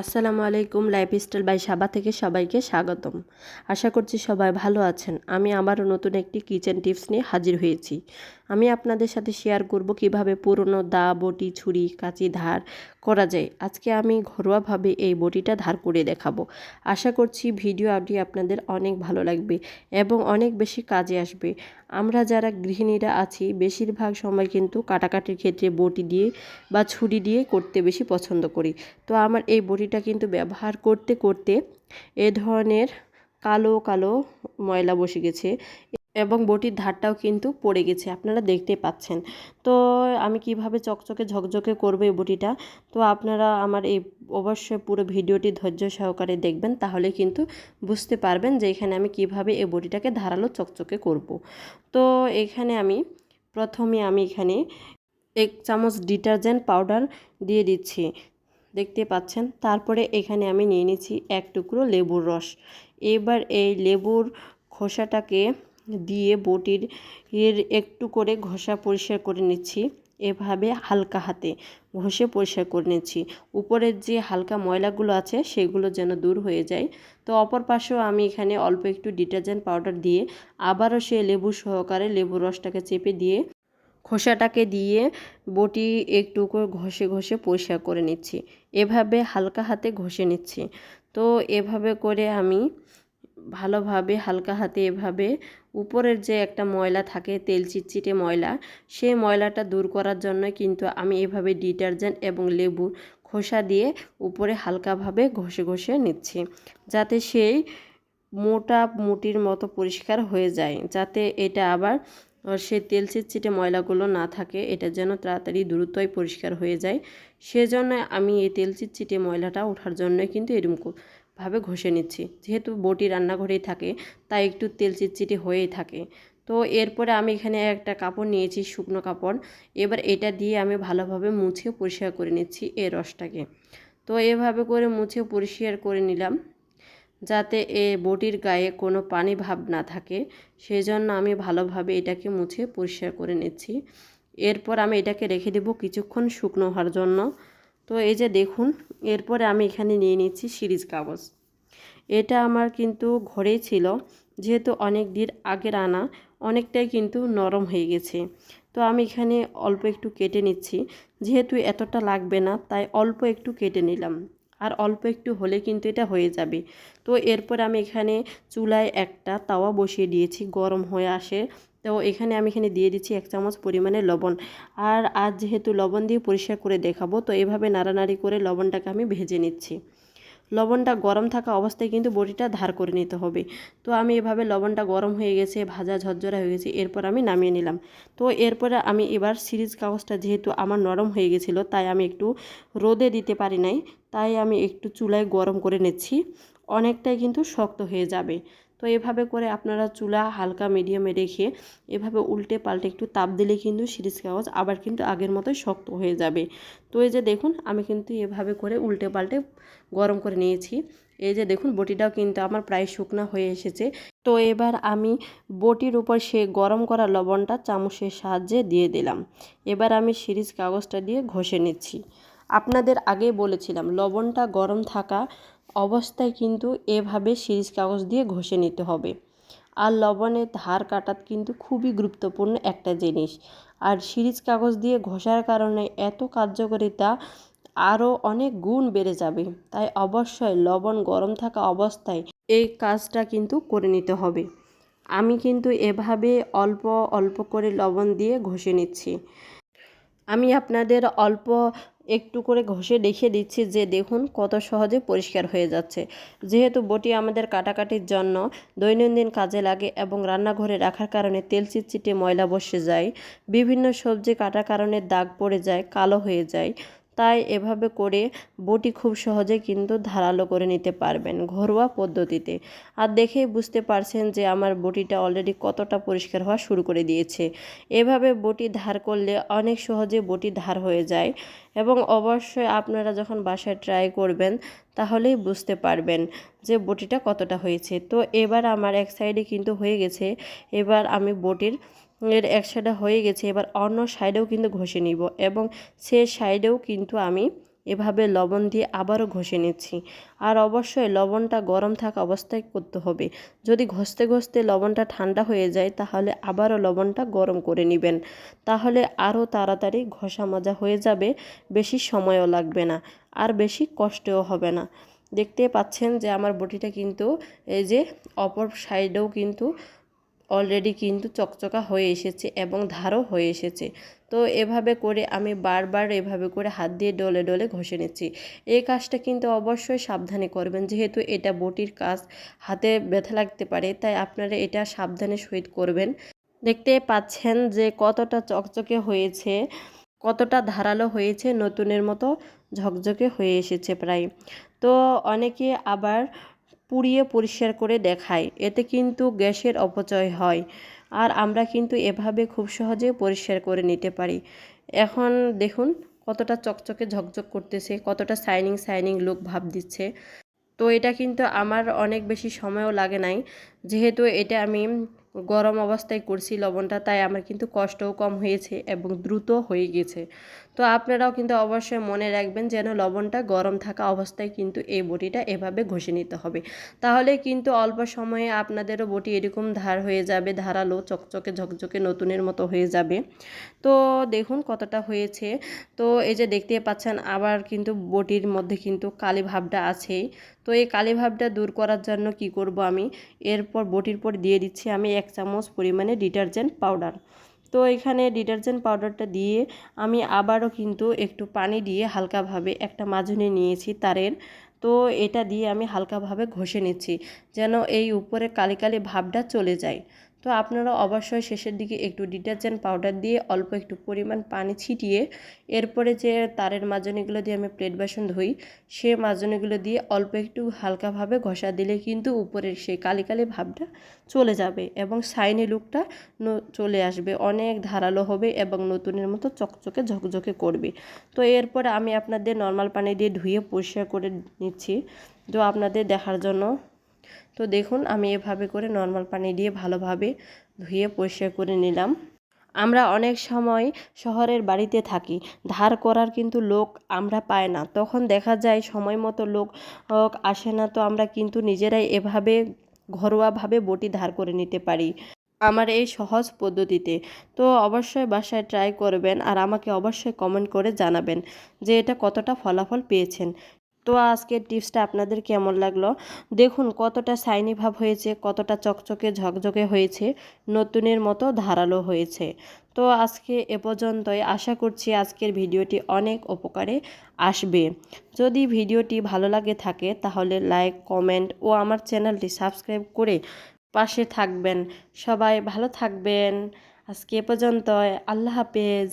আসসালামু আলাইকুম life style by সাবা থেকে সবাইকে স্বাগতম। আশা করছি সবাই ভালো আছেন। আমি আবারও নতুন একটি কিচেন টিপস নিয়ে হাজির হয়েছি। আমি আপনাদের সাথে শেয়ার করব কীভাবে পুরনো দা, বটি, ছুরি, কাঁচি ধার করা যায়। আজকে আমি ঘরোয়াভাবে এই বটিটা ধার করে দেখাবো। আশা করছি ভিডিও আপনি আপনাদের অনেক ভালো লাগবে এবং অনেক বেশি কাজে আসবে। আমরা যারা গৃহিণীরা আছি, বেশিরভাগ সময় কিন্তু কাটাকাটির ক্ষেত্রে বটি দিয়ে বা ছুরি দিয়ে করতে বেশি পছন্দ করি। তো আমার এই বটিটা কিন্তু ব্যবহার করতে করতে এ ধরনের কালো কালো ময়লা বসে গেছে। এবং বটির ধারটাও কিন্তু পড়ে গেছে, আপনারা দেখতে পাচ্ছেন। তো আমি কীভাবে চকচকে ঝকঝকে করব এই বটিটা? তো আপনারা আমার এই অবশ্যই পুরো ভিডিওটি ধৈর্য সহকারে দেখবেন, তাহলে কিন্তু বুঝতে পারবেন যে এখানে আমি কীভাবে এই বটিটাকে ধারালো চকচকে করব। তো এখানে আমি প্রথমে আমি এখানে এক চামচ ডিটারজেন্ট পাউডার দিয়ে দিচ্ছি, দেখতে পাচ্ছেন। তারপরে এখানে আমি নিয়ে নিচ্ছি এক টুকরো লেবুর রস। এবার এই লেবুর খোসাটাকে দিয়ে বটির এর একটু করে ঘষা পরিষ্কার করে নিচ্ছি। এভাবে হালকা হাতে ঘষে পরিষ্কার করে নিচ্ছি। উপরের যে হালকা ময়লাগুলো আছে, সেগুলো যেন দূর হয়ে যায়। তো অপর পাশেও আমি এখানে অল্প একটু ডিটারজেন্ট পাউডার দিয়ে আবারও সে লেবু সহকারে লেবুর রসটাকে চেপে দিয়ে খোসাটাকে দিয়ে বটি একটু করে ঘষে ঘষে পরিষ্কার করে নিচ্ছি। এভাবে হালকা হাতে ঘষে নিচ্ছি। তো এভাবে করে আমি ভালোভাবে হালকা হাতে এভাবে উপরের যে একটা ময়লা থাকে, তেল চিটচিটে ময়লা, সেই ময়লাটা দূর করার জন্য কিন্তু আমি এভাবে ডিটারজেন্ট এবং লেবুর খোসা দিয়ে উপরে হালকাভাবে ঘষে ঘষে নিচ্ছি, যাতে সেই মোটা মুটির মতো পরিষ্কার হয়ে যায়, যাতে এটা আবার সে তেল চিটচিটে ময়লাগুলো না থাকে, এটা যেন তাড়াতাড়ি দ্রুতই পরিষ্কার হয়ে যায়। সেজন্য আমি এই তেল চিটচিটে ময়লাটা ওঠার জন্য কিন্তু এরকম ভাবে ঘষে নিচ্ছি। যেহেতু বটি রান্নাঘরেই থাকে, তাই একটু তেল চিটচিটে হয়েই থাকে। তো এরপরে আমি এখানে একটা কাপড় নিয়েছি, শুকনো কাপড়। এবার এটা দিয়ে আমি ভালোভাবে মুছে পরিষ্কার করে নিচ্ছি এই রসটাকে। তো এভাবে করে মুছে পরিষ্কার করে নিলাম, যাতে এ বটির গায়ে কোনো পানি ভাব না থাকে। সেই জন্য আমি ভালোভাবে এটাকে মুছে পরিষ্কার করে নিচ্ছি। এরপর আমি এটাকে রেখে দেব কিছুক্ষণ শুকনো হওয়ার জন্য। তো এই যে দেখুন, এরপরে আমি এখানে নিয়ে নিচ্ছি সিরিজ কাগজ। এটা আমার কিন্তু ঘরেই ছিল, যেহেতু অনেক দিন আগের আনা অনেকটাই কিন্তু নরম হয়ে গেছে। তো আমি এখানে অল্প একটু কেটে নিচ্ছি, যেহেতু এতটা লাগবে না, তাই অল্প একটু কেটে নিলাম। আর অল্প একটু হলে কিন্তু এটা হয়ে যাবে। তো এরপর আমি এখানে চুলায় একটা তাওয়া বসিয়ে দিয়েছি, গরম হয়ে আসে। তো এখানে আমি এখানে দিয়ে দিচ্ছি এক চামচ পরিমাণে লবণ। আর আজ যেহেতু লবণ দিয়ে পরিষ্কার করে দেখাবো, তো এভাবে নাড়ানাড়ি করে লবণটাকে আমি ভেজে নিচ্ছি। লবণটা গরম থাকা অবস্থায় কিন্তু বড়িটা ধার করে নিতে হবে। তো আমি এভাবে লবণটা গরম হয়ে গেছে, ভাজা ঝরঝরা হয়ে গেছে, এরপর আমি নামিয়ে নিলাম। তো এরপরে আমি এবার সিরিজ কাগজটা যেহেতু আমার নরম হয়ে গেছিল, তাই আমি একটু রোদে দিতে পারি নাই, তাই আমি একটু চুলায় গরম করে নিচ্ছি, অনেকটাই কিন্তু শক্ত হয়ে যাবে। তো এভাবে করে আপনারা চুলা হালকা মিডিয়ামে রেখে এভাবে উল্টে পাল্টে একটু তাপ দিলে কিন্তু সিরিজ কাগজ আবার কিন্তু আগের মতোই শক্ত হয়ে যাবে। তো এই যে দেখুন, আমি কিন্তু এভাবে করে উল্টে পাল্টে গরম করে নিয়েছি। এই যে দেখুন, বটিটাও কিন্তু আমার প্রায় শুকনা হয়ে এসেছে। তো এবার আমি বটির উপর সে গরম করা লবণটা চামচের সাহায্যে দিয়ে দিলাম। এবার আমি সিরিজ কাগজটা দিয়ে ঘষে নিচ্ছি। আপনাদের আগেই বলেছিলাম, লবণটা গরম থাকা অবস্থায় কিন্তু এভাবে সিরিজ কাগজ দিয়ে ঘষে নিতে হবে। আর লবণের ধার কাটা কিন্তু খুবই গুরুত্বপূর্ণ একটা জিনিস। আর সিরিজ কাগজ দিয়ে ঘষার কারণে এত কার্যকারিতা, আরও অনেক গুণ বেড়ে যাবে। তাই অবশ্যই লবণ গরম থাকা অবস্থায় এই কাজটা কিন্তু করে নিতে হবে। আমি কিন্তু এভাবে অল্প অল্প করে লবণ দিয়ে ঘষে নিচ্ছি। আমি আপনাদের অল্প একটু করে ঘষে দেখিয়ে দিচ্ছি যে দেখুন কত সহজে পরিষ্কার হয়ে যাচ্ছে। যেহেতু বটি আমাদের কাটাকাটির জন্য দৈনন্দিন কাজে লাগে এবং রান্নাঘরে রাখার কারণে তেল চিটচিটে ময়লা বসে যায়, বিভিন্ন সবজি কাটার কারণে দাগ পড়ে যায়, কালো হয়ে যায়। তাই এভাবে করে বটি খুব সহজে কিন্তু ধারালো করে নিতে পারবেন ঘরোয়া পদ্ধতিতে। আর দেখেই বুঝতে পারছেন যে আমার বটিটা অলরেডি কতটা পরিষ্কার হওয়া শুরু করে দিয়েছে। এভাবে বটি ধার করলে অনেক সহজে বটি ধার হয়ে যায় এবং অবশ্যই আপনারা যখন বাসায় ট্রাই করবেন তাহলেই বুঝতে পারবেন যে বটিটা কতটা হয়েছে। তো এবার আমার এক সাইডে কিন্তু হয়ে গেছে। এবার আমি বটির এর এক হয়ে গেছে। এবার অন্য সাইডেও কিন্তু ঘষে নিব এবং সে সাইডেও কিন্তু আমি এভাবে লবণ দিয়ে আবারও ঘষে নিচ্ছি। আর অবশ্যই লবণটা গরম থাকা অবস্থায় করতে হবে। যদি ঘষতে ঘষতে লবণটা ঠান্ডা হয়ে যায়, তাহলে আবারও লবণটা গরম করে নেবেন। তাহলে আরও তাড়াতাড়ি ঘষা মাজা হয়ে যাবে, বেশি সময়ও লাগবে না আর বেশি কষ্টও হবে না। দেখতে পাচ্ছেন যে আমার বটিটা কিন্তু এই যে অপর সাইডেও কিন্তু অলরেডি কিন্তু চকচকা হয়ে এসেছে এবং ধারও হয়ে এসেছে। তো এভাবে করে আমি বারবার এভাবে করে হাত দিয়ে ডলে ডলে ঘষে নিচ্ছি। এই কাজটা কিন্তু অবশ্যই সাবধানে করবেন, যেহেতু এটা বটির কাজ, হাতে ব্যথা লাগতে পারে, তাই আপনারা এটা সাবধানে সহিত করবেন। দেখতে পাচ্ছেন যে কতটা চকচকে হয়েছে, কতটা ধারালো হয়েছে, নতুনের মতো ঝকঝকে হয়ে এসেছে প্রায়। তো অনেকে আবার পুড়িয়ে পরিষ্কার করে দেখায়। এতে কিন্তু গ্যাসের অপচয় হয়। আর আমরা কিন্তু এভাবে খুব সহজে পরিষ্কার করে নিতে পারি। এখন দেখুন, কতটা চকচকে ঝকঝক করতেছে, কতটা সাইনিং সাইনিং লুক ভাব দিচ্ছে। তো এটা কিন্তু আমার অনেক বেশি সময়ও লাগে নাই। যেহেতু এটা আমি গরম অবস্থায় করছি লবণটা, তাই আমার কিন্তু কষ্টও কম হয়েছে এবং দ্রুত হয়ে গেছে। তো আপনারাও কিন্তু অবশ্যই মনে রাখবেন যেন লবণটা গরম থাকা অবস্থায় কিন্তু এই বটিটা এভাবে ঘষে নিতে হবে। তাহলে কিন্তু অল্প সময়ে আপনাদেরও বটি এরকম ধার হয়ে যাবে, ধারালো, চকচকে, ঝকঝকে, নতুনের মতো হয়ে যাবে। তো দেখুন কতটা হয়েছে। তো এই যে দেখতে পাচ্ছেন, আবার কিন্তু বটির মধ্যে কিন্তু কালি ভাবটা আছেই। তো এই কালি ভাবটা দূর করার জন্য কি করব আমি? এরপর বটির পর দিয়ে দিচ্ছি আমি এক চামচ পরিমাণে ডিটারজেন্ট পাউডার। তো এখানে ডিটারজেন্ট পাউডারটা দিয়ে আমি আবারও কিন্তু একটু পানি দিয়ে হালকাভাবে একটা মাঝুনে নিয়েছি তারের। তো এটা দিয়ে আমি হালকাভাবে ঘষে নিচ্ছি যেন এই উপরে কালি কালি ভাবটা চলে যায়। তো আপনারা অবশ্যই শেষের দিকে একটু ডিটারজেন্ট পাউডার দিয়ে অল্প একটু পরিমাণ পানি ছিটিয়ে এরপরে যে তারের মাজনিগুলো দিয়ে আমি প্লেট বাসন ধুই, সে মাজনিগুলো দিয়ে অল্প একটু হালকাভাবে ঘষা দিলে কিন্তু উপরের সেই কালি কালি ভাবটা চলে যাবে এবং সাইনি লুকটা চলে আসবে। অনেক ধারালো হবে এবং নতুনের মতো চকচকে ঝকঝকে করবে। তো এরপরে আমি আপনাদের নর্মাল পানি দিয়ে ধুয়ে পরিষ্কার করে নিচ্ছি। তো আপনাদের দেখার জন্য তো দেখুন, আমি এভাবে করে নর্মাল পানি দিয়ে ভালোভাবে ধুয়ে পরিষ্কার করে নিলাম। আমরা অনেক সময় শহরের বাড়িতে থাকি, ধার করার কিন্তু লোক আমরা পাই না। তখন দেখা যায় সময় মতো লোক আসে না, তো আমরা কিন্তু নিজেরাই এভাবে ঘরোয়াভাবে বটি ধার করে নিতে পারি। আমার এই সহজ পদ্ধতিতে। তো অবশ্যই বাসায় ট্রাই করবেন আর আমাকে অবশ্যই কমেন্ট করে জানাবেন যে এটা কতটা ফলাফল পেয়েছেন। তো আজকের টিপসটা আপনাদের কেমন লাগল? দেখুন, কতটা সাইনি ভাব হয়েছে, কতটা চকচকে ঝকঝকে হয়েছে, নতুনের মতো ধারালো হয়েছে। তো আজকে এ পর্যন্তই। আশা করছি আজকের ভিডিওটি অনেক উপকারে আসবে। যদি ভিডিওটি ভালো লাগে থাকে, তাহলে লাইক, কমেন্ট ও আমার চ্যানেলটি সাবস্ক্রাইব করে পাশে থাকবেন। সবাই ভালো থাকবেন। আজকে এ পর্যন্তই। আল্লাহ হাফেজ।